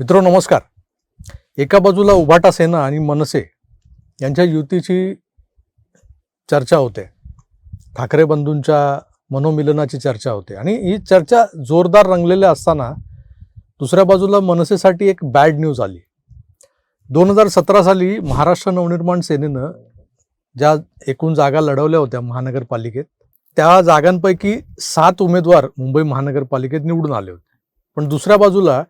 मित्र नमस्कार. एका बाजूला उभाटा सेना आणि मनसे यांच्या युतीची चर्चा होते. ठाकरे बंधूंच्या मनोमिलनाची चर्चा होते. आणि ही चर्चा जोरदार रंगलेल्या असताना दुसऱ्या बाजूला मनसेसाठी एक बॅड न्यूज आली. दोन हजार सतरा साली महाराष्ट्र नवनिर्माण सेनेनं ज्या एकूण जागा लढवल्या होत्या महानगरपालिकेत त्या जागांपैकी सात उमेदवार मुंबई महानगरपालिकेत निवडून आले होते. पण दुसऱ्या बाजूला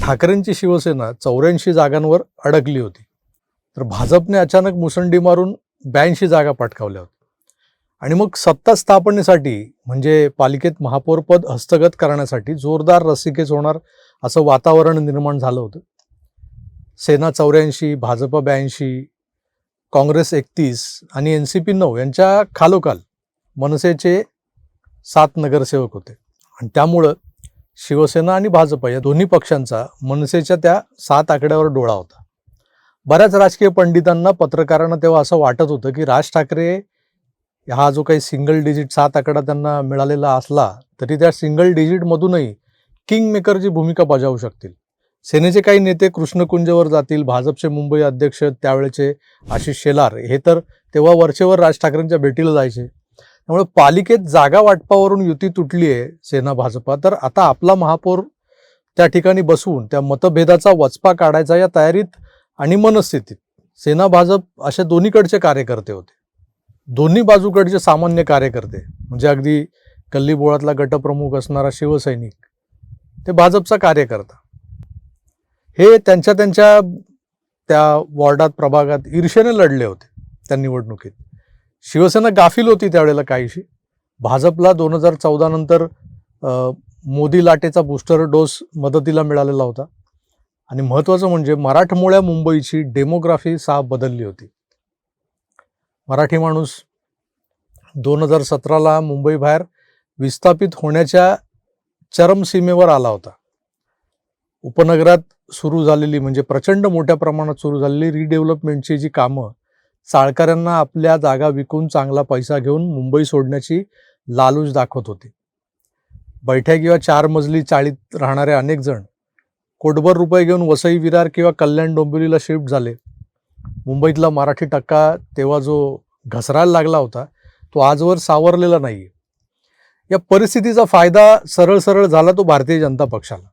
ठाकरेंची शिवसेना चौऱ्याऐंशी जागांवर अडकली होती. तर भाजपने अचानक मुसंडी मारून ब्याऐंशी जागा पटकावल्या होत्या. आणि मग सत्ता स्थापनेसाठी म्हणजे पालिकेत महापौरपद हस्तगत करण्यासाठी जोरदार रसिकेच होणार असं वातावरण निर्माण झालं होतं. सेना चौऱ्याऐंशी भाजप ब्याऐंशी काँग्रेस एकतीस आणि एन सी पी नऊ यांच्या खालोखाल मनसेचे सात नगरसेवक होते. आणि त्यामुळं शिवसेना आणि भाजप या दोन्ही पक्षांचा मनसेच्या त्या सात आकड्यावर डोळा होता. बऱ्याच राजकीय पंडितांना पत्रकारांना तेव्हा असं वाटत होतं की राज ठाकरे हा जो काही सिंगल डिजिट सात आकडा त्यांना मिळालेला असला तरी त्या सिंगल डिजिटमधूनही किंग मेकरची भूमिका बजावू शकतील. सेनेचे काही नेते कृष्णकुंजवर जातील भाजपचे मुंबई अध्यक्ष त्यावेळेचे आशिष शेलार हे तर तेव्हा वरचेवर राज ठाकरेंच्या भेटीला जायचे. त्यामुळे पालिकेत जागा वाटपावरून युती तुटली आहे सेना भाजपा. तर आता आपला महापौर त्या ठिकाणी बसवून त्या मतभेदाचा वचपा काढायचा या तयारीत आणि मनस्थितीत सेना भाजप अशा दोन्हीकडचे कार्यकर्ते होते. दोन्ही बाजूकडचे सामान्य कार्यकर्ते म्हणजे अगदी गल्लीबोळातला गटप्रमुख असणारा शिवसैनिक ते भाजपचा कार्यकर्ता. हे त्यांच्या त्यांच्या त्या वॉर्डात प्रभागात ईर्षेने लढले होते त्या निवडणुकीत. शिवसेना गाफील होती त्यावेळेला काहीशी. भाजपला दोन हजार चौदा नंतर मोदी लाटेचा बूस्टर डोस मदतीला मिळालेला होता. आणि महत्त्वाचं म्हणजे मराठमोळ्या मुंबईची डेमोग्राफी साफ बदलली होती. मराठी माणूस दोन हजार सतराला मुंबईबाहेर विस्थापित होण्याच्या चरमसीमेवर आला होता. उपनगरात सुरू झालेली म्हणजे प्रचंड मोठ्या प्रमाणात सुरू झालेली रिडेव्हलपमेंटची जी कामं चाळकऱ्यांना आपल्या जागा विकून चांगला पैसा घेऊन मुंबई सोडण्याची लालूच दाखवत होते. बैठ्या किंवा चार मजली चाळीत राहणारे अनेक जण कोटभर रुपये घेऊन वसई विरार किंवा कल्याण डोंबिवलीला शिफ्ट झाले. मुंबईतला मराठी टक्का तेव्हा जो घसरायला लागला होता तो आजवर सावरलेला नाही या परिस्थितीचा फायदा सरळ सरळ झाला तो भारतीय जनता पक्षाला.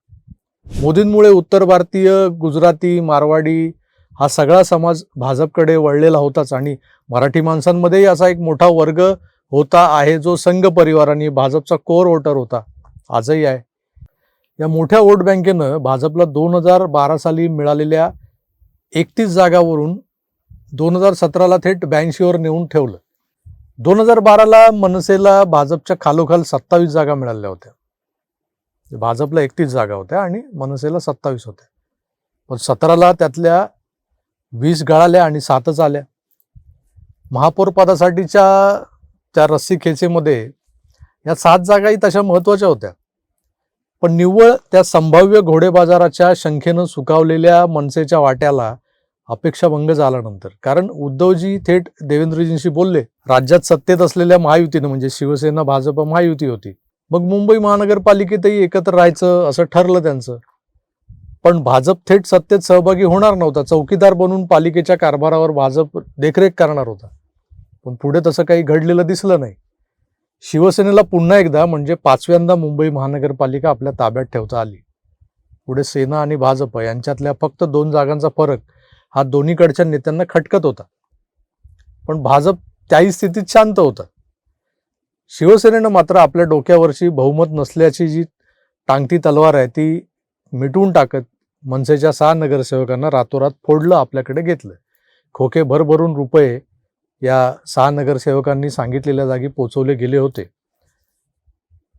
मोदींमुळे उत्तर भारतीय गुजराती मारवाडी हा सगळा समाज भाजपकडे वळलेला होताच आणि मराठी माणसांमध्येही असा एक मोठा वर्ग होता आहे जो संघ परिवार आणि भाजपचा कोर वोटर होता. आजही आहे. या मोठ्या वोट बँकेनं भाजपला दोन हजार बारा साली मिळालेल्या एकतीस जागावरून दोन हजार सतराला थेट ब्याऐंशीवर नेऊन ठेवलं. दोन हजार बाराला मनसेला भाजपच्या खालोखाल सत्तावीस जागा मिळाल्या होत्या. भाजपला एकतीस जागा होत्या आणि मनसेला सत्तावीस होत्या. पण सतराला त्यातल्या वीस गळाल्या आणि सातच आल्या. महापौरपदासाठीच्या त्या रस्सी खेचेमध्ये या सात जागाही तशा महत्त्वाच्या होत्या. पण निव्वळ त्या संभाव्य घोडे बाजाराच्या शंखेनं सुकावलेल्या मनसेच्या वाट्याला अपेक्षाभंग झाल्यानंतर कारण उद्धवजी थेट देवेंद्रजींशी बोलले. राज्यात सत्तेत असलेल्या महायुतीनं म्हणजे शिवसेना भाजप महायुती होती. मग मुंबई महानगरपालिकेतही एकत्र राहायचं असं ठरलं त्यांचं. पण भाजप थेट सत्तेत सहभागी होणार नव्हता. चौकीदार बनून पालिकेच्या कारभारावर भाजप देखरेख करणार होता. पण पुढे तसं काही घडलेलं दिसलं नाही. शिवसेनेला पुन्हा एकदा म्हणजे पाचव्यांदा मुंबई महानगरपालिका आपल्या ताब्यात ठेवता आली. पुढे सेना आणि भाजप यांच्यातल्या फक्त दोन जागांचा फरक हा दोन्हीकडच्या नेत्यांना खटकत होता. पण भाजप त्याही स्थितीत शांत होता. शिवसेनेनं मात्र आपल्या डोक्यावरची बहुमत नसल्याची जी टांगती तलवार आहे ती मिटवून टाकत मनसेच्या सहा नगरसेवकांना रातोरात फोडलं आपल्याकडे घेतलं. खोके भरभरून रुपये या सहा नगरसेवकांनी सांगितलेल्या जागी पोचवले गेले होते.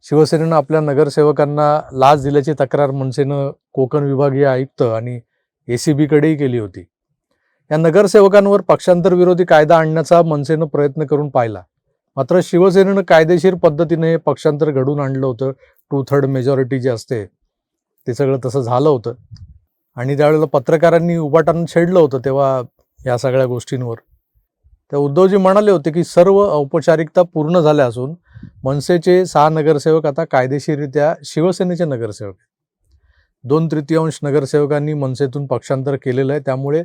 शिवसेनेनं आपल्या नगरसेवकांना लाच दिल्याची तक्रार मनसेनं कोकण विभागीय आयुक्त आणि ए सी बीकडेही केली होती. या नगरसेवकांवर पक्षांतर विरोधी कायदा आणण्याचा मनसेनं प्रयत्न करून पाहिला. मात्र शिवसेनेनं कायदेशीर पद्धतीने हे पक्षांतर घडून आणलं होतं. टू थर्ड मेजॉरिटी जे असते ते सगळं तसं झालं होतं. आणि त्यावेळेला पत्रकारांनी उभाटानं छेडलं होतं तेव्हा या सगळ्या गोष्टींवर. त्या उद्धवजी म्हणाले होते की सर्व औपचारिकता पूर्ण झाल्या असून मनसेचे सहा नगरसेवक आता कायदेशीररित्या शिवसेनेचे नगरसेवक आहेत. दोन तृतीयांश नगरसेवकांनी मनसेतून पक्षांतर केलेलं आहे. त्यामुळे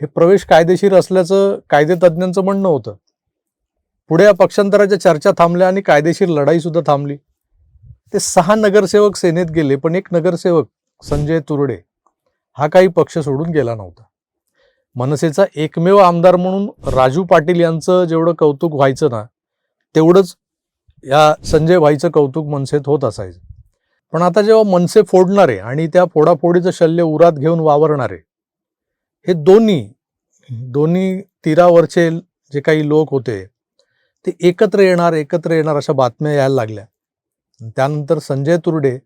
हे प्रवेश कायदेशीर असल्याचं कायदेतज्ञांचं म्हणणं होतं. पुढे या पक्षांतराच्या चर्चा थांबल्या आणि कायदेशीर लढाईसुद्धा थांबली. ते सहा नगरसेवक सेनेत गेले पण एक नगरसेवक संजय तुरडे हा काही पक्ष सोडून गेला नव्हता. मनसेचा एकमेव आमदार म्हणून राजू पाटील यांचं जेवढं कौतुक व्हायचं ना तेवढंच या संजय भाईचं कौतुक मनसेत होत असायचं. पण आता जेव्हा मनसे फोडणारे आणि त्या फोडाफोडीचं शल्य उरात घेऊन वावरणारे हे दोन्ही दोन्ही तीरावरचे जे काही लोक होते ते एकत्र येणार एकत्र येणार अशा बातम्या यायला लागल्या. त्यानंतर संजय तुर्डे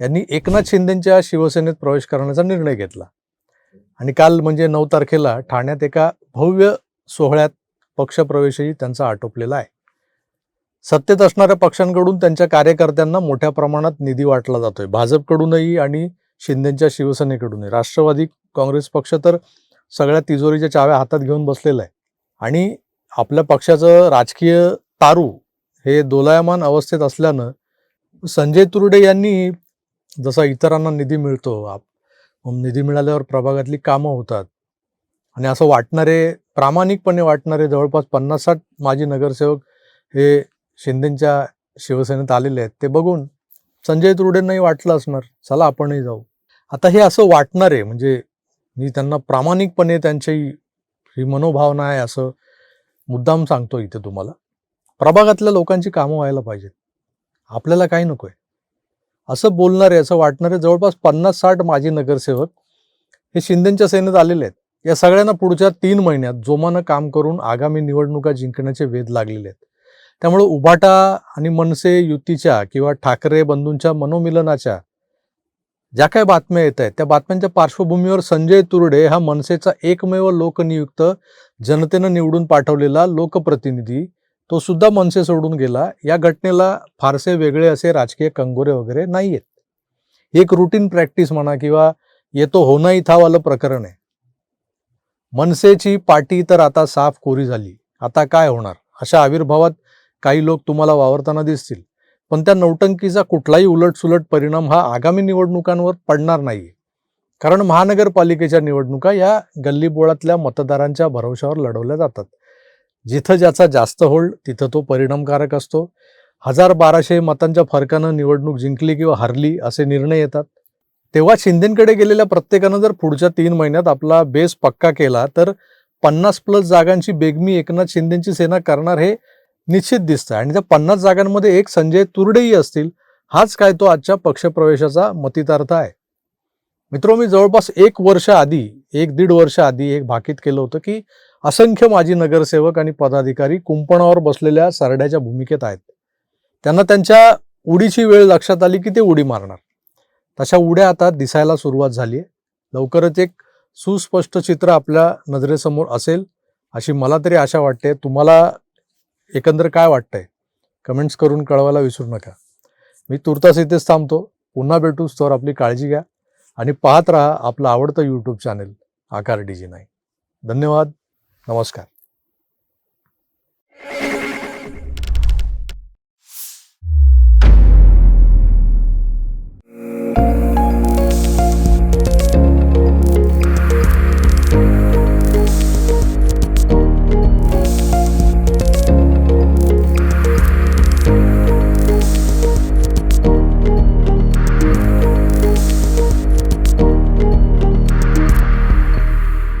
यांनी एकनाथ शिंदेच्या शिवसेनेत प्रवेश करण्याचा निर्णय घेतला. आणि काल म्हणजे नऊ तारखेला ठाण्यात एका भव्य सोहळ्यात पक्षप्रवेशही त्यांचा आटोपलेला आहे. सत्तेत असणाऱ्या पक्षांकडून त्यांच्या कार्यकर्त्यांना मोठ्या प्रमाणात निधी वाटला जातोय. भाजपकडूनही आणि शिंदेच्या शिवसेनेकडूनही. राष्ट्रवादी काँग्रेस पक्ष तर सगळ्या तिजोरीच्या चाव्या हातात घेऊन बसलेला आहे. आणि आपल्या पक्षाचं राजकीय तारू हे दोलायमान अवस्थेत असल्यानं संजय तुर्डे यांनी जसा इतरांना निधी मिळतो आप- निधी मिळाल्यावर प्रभागातली कामं होतात. आणि असं वाटणारे प्रामाणिकपणे वाटणारे जवळपास पन्नास साठ माजी नगरसेवक हे शिंदेच्या शिवसेनेत आलेले आहेत. ते बघून संजय तुरुडेंनाही वाटलं असणार चला आपणही जाऊ. आता हे असं वाटणारे म्हणजे मी त्यांना प्रामाणिकपणे त्यांची ही मनोभावना आहे असं मुद्दाम सांगतो इथे तुम्हाला. प्रभागातल्या लोकांची कामं व्हायला पाहिजेत. आपल्याला काही नको आहे असं बोलणारे असं वाटणारे जवळपास पन्नास साठ माजी नगरसेवक हे शिंदेच्या सेनेत आलेले आहेत. या सगळ्यांना पुढच्या तीन महिन्यात जोमानं काम करून आगामी निवडणुका जिंकण्याचे वेध लागलेले आहेत. त्यामुळे उभाटा आणि मनसे युतीच्या किंवा ठाकरे बंधूंच्या मनोमिलनाच्या ज्या काय बातम्या येत आहेत त्या बातम्यांच्या पार्श्वभूमीवर संजय तुर्डे हा मनसेचा एकमेव लोकनियुक्त जनतेनं निवडून पाठवलेला लोकप्रतिनिधी तो सुद्धा मनसे सोडून गेला. या घटनेला फारसे वेगळे असे राजकीय कंगोरे वगैरे नाही आहेत एक रुटीन प्रॅक्टिस म्हणा किंवा येतो होना इथावालं प्रकरण आहे. मनसेची पाटी तर आता साफ कोरी झाली. आता काय होणार? अशा आविर्भावात काही लोक तुम्हाला वावरताना दिसतील. पण त्या नौटंकीचा कुठलाही उलटसुलट परिणाम हा आगामी निवडणुकांवर पडणार नाही कारण महानगरपालिकेच्या निवडणुका या गल्लीबोळातल्या मतदारांच्या भरवशावर लढवल्या जातात. जिथं ज्याचा जास्त होल्ड तिथं तो परिणामकारक असतो. हजार बाराशे मतांच्या फरकानं निवडणूक जिंकली किंवा हरली असे निर्णय येतात. तेव्हा शिंदेकडे गेलेल्या प्रत्येकानं जर पुढच्या तीन महिन्यात आपला बेस पक्का केला तर पन्नास प्लस जागांची बेगमी एकनाथ शिंदेची सेना करणार हे निश्चित दिसतं आणि त्या पन्नास जागांमध्ये एक संजय तुरडेही असतील हाच काय तो आजच्या पक्षप्रवेशाचा मतितार्थ आहे. मित्रो मी जवळपास एक वर्ष आधी एक दीड वर्ष आधी एक भाकीत केलं होतं की असंख्य माजी नगरसेवक आणि पदाधिकारी कुंपणावर बसलेल्या सरड्याच्या भूमिकेत आहेत. त्यांना त्यांच्या उडीची वेळ लक्षात आली की ते उडी मारणार. तशा उड्या आता दिसायला सुरुवात झाली आहे. लवकरच एक सुस्पष्ट चित्र आपल्या नजरेसमोर असेल अशी मला तरी आशा वाटते. तुम्हाला एकंदर काय वाटतंय? कमेंट्स करून कळवायला विसरू नका. मी तुर्तास इथेच थांबतो. पुन्हा भेटू. तर आपली काळजी घ्या. आणि पाहत राहा आपलं आवडतं यूट्यूब चॅनेल आकार डीजी नाही धन्यवाद. नमस्कार